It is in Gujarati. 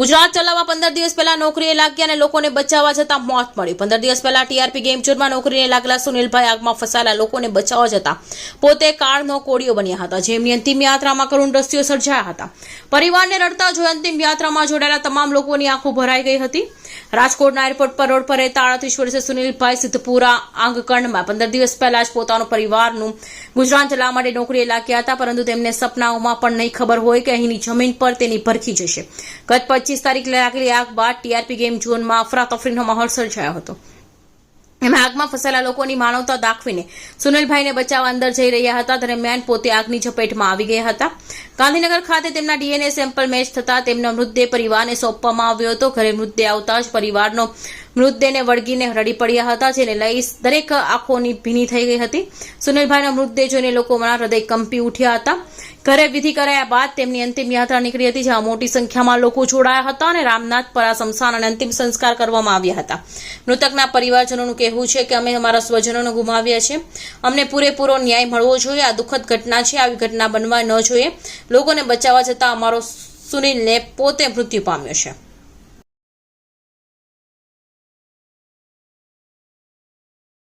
ગુજરાત ચલાવવા પંદર દિવસ પહેલા નોકરીએ લાગ્યા અને લોકોને બચાવવા જતાં મોત મળ્યું. પંદર દિવસ પહેલા ટીઆરપી ગેમ નોકરીને લાગેલા સુનિલભાઈ આગમાં ફસાયેલા લોકોને બચાવવા જતાં પોતે કાળનો કોળીઓ બન્યા હતા. જેમની અંતિમ યાત્રામાં કરુણ દ્રશ્યો સર્જાયા હતા. પરિવારને રડતા જોઈ અંતિમ યાત્રામાં જોડાયેલા તમામ લોકોની આંખો ભરાઈ ગઈ હતી. રાજકોટના એરપોર્ટ પર રોડ પર રહેતા અડત્રીસ વર્ષે સુનિલભાઈ સિદ્ધપુરા આંગકણમાં પંદર દિવસ પહેલા જ પોતાનું પરિવારનું ગુજરાત ચલાવવા માટે નોકરીએ લાગ્યા હતા, પરંતુ તેમને સપનાઓમાં પણ નહીં ખબર હોય કે અહીંની જમીન પર તેની ભરખી જશે. ગત પચીસ તારીખ લાગેલી આગ બાદ ટીઆરપી ગેમ ઝોનમાં અફરાતફરીનો માહોલ સર્જાયો હતો. એમાં આગમાં ફસાયેલા લોકોની માનવતા દાખવીને સુનિલભાઈને બચાવવા અંદર જઈ રહ્યા હતા. દરમિયાન પોતે આગની ઝપેટમાં આવી ગયા હતા. ગાંધીનગર ખાતે તેમના ડીએનએ સેમ્પલ મેચ થતા તેમનો મૃતદેહ પરિવારને સોંપવામાં આવ્યો હતો. ઘરે મૃતદેહ આવતા જ પરિવારનો મૃતદેહને વળગીને રડી પડ્યા હતા, જેને લઈ દરેક આંખોની ભીની થઈ ગઈ હતી. સુનિલભાઈનો મૃતદેહ જોઈને લોકોના હૃદય કંપી ઉઠ્યા હતા. ઘરે વિધિ કરાયા બાદ તેમની અંતિમ યાત્રા નીકળી હતી, જ્યાં મોટી સંખ્યામાં લોકો જોડાયા હતા અને રામનાથપરા સ્મશાન અને અંતિમ સંસ્કાર કરવામાં આવ્યા હતા. મૃતકના પરિવારજનોનું કહેવું છે કે અમે અમારા સ્વજનોને ગુમાવ્યા છે. અમને પૂરેપૂરો ન્યાય મળવો જોઈએ. આ દુઃખદ ઘટના છે. આવી ઘટના બનવા ન જોઈએ. લોકોને બચાવવા જતાં અમારો સુનિલને પોતે મૃત્યુ પામ્યો છે.